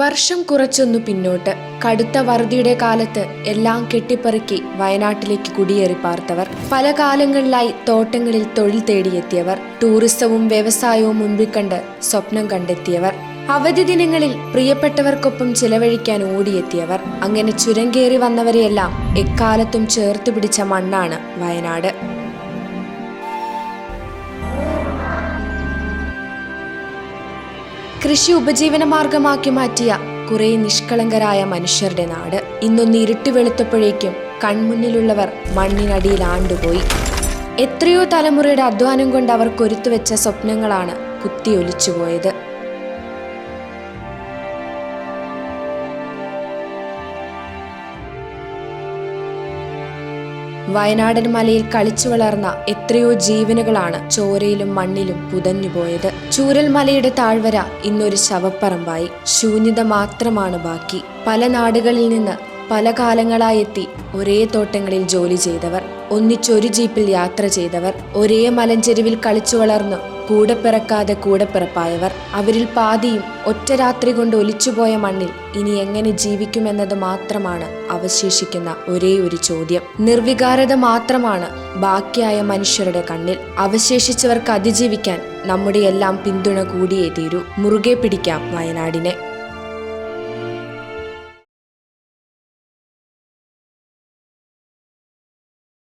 വർഷം കുറച്ചൊന്നു പിന്നോട്ട്. കടുത്ത വറുതിയുടെ കാലത്ത് എല്ലാം കെട്ടിപ്പറുക്കി വയനാട്ടിലേക്ക് കുടിയേറി പാർത്തവർ. പല കാലങ്ങളിലായി തോട്ടങ്ങളിൽ തൊഴിൽ തേടിയെത്തിയവർ. ടൂറിസവും വ്യവസായവും മുൻപിൽ കണ്ട് സ്വപ്നം കണ്ടെത്തിയവർ. അവധി ദിനങ്ങളിൽ പ്രിയപ്പെട്ടവർക്കൊപ്പം ചിലവഴിക്കാൻ ഓടിയെത്തിയവർ. അങ്ങനെ ചുരം കയറി വന്നവരെയെല്ലാം എക്കാലത്തും ചേർത്ത് പിടിച്ച മണ്ണാണ് വയനാട്. കൃഷി ഉപജീവന മാർഗമാക്കി മാറ്റിയ കുറെ നിഷ്കളങ്കരായ മനുഷ്യരുടെ നാട് ഇന്നൊന്ന് ഇരുട്ടി വെളുത്തപ്പോഴേക്കും കൺമുന്നിലുള്ളവർ മണ്ണിനടിയിൽ ആണ്ടുപോയി. എത്രയോ തലമുറയുടെ അധ്വാനം കൊണ്ട് അവർ കൊരുത്തുവെച്ച സ്വപ്നങ്ങളാണ് കുത്തിയൊലിച്ചുപോയത്. വയനാടൻ മലയിൽ കളിച്ചു വളർന്ന എത്രയോ ജീവനുകളാണ് ചോരയിലും മണ്ണിലും പുതഞ്ഞുപോയത് ചൂരൽ മലയുടെ താഴ്വര ഇന്നൊരു ശവപ്പറമ്പായി. ശൂന്യത മാത്രമാണ് ബാക്കി. പല നാടുകളിൽ നിന്ന് പല കാലങ്ങളായി എത്തി ഒരേ തോട്ടങ്ങളിൽ ജോലി ചെയ്തവർ ഒന്നിച്ചൊരു ജീപ്പിൽ യാത്ര ചെയ്തവർ ഒരേ മലഞ്ചെരുവിൽ കളിച്ചു വളർന്നു കൂടെ പിറക്കാതെ കൂടെ പിറപ്പായവർ അവരിൽ പാതിയും ഒറ്റ രാത്രി കൊണ്ട് ഒലിച്ചുപോയ മണ്ണിൽ ഇനി എങ്ങനെ ജീവിക്കുമെന്നത് മാത്രമാണ് അവശേഷിക്കുന്ന ഒരേ ഒരു ചോദ്യം. നിർവികാരത മാത്രമാണ് ബാക്കിയായ മനുഷ്യരുടെ കണ്ണിൽ. അവശേഷിച്ചവർക്ക് അതിജീവിക്കാൻ നമ്മുടെ എല്ലാം പിന്തുണ കൂടിയേ തീരൂ. മുറുകെ പിടിക്കാം വയനാടിനെ.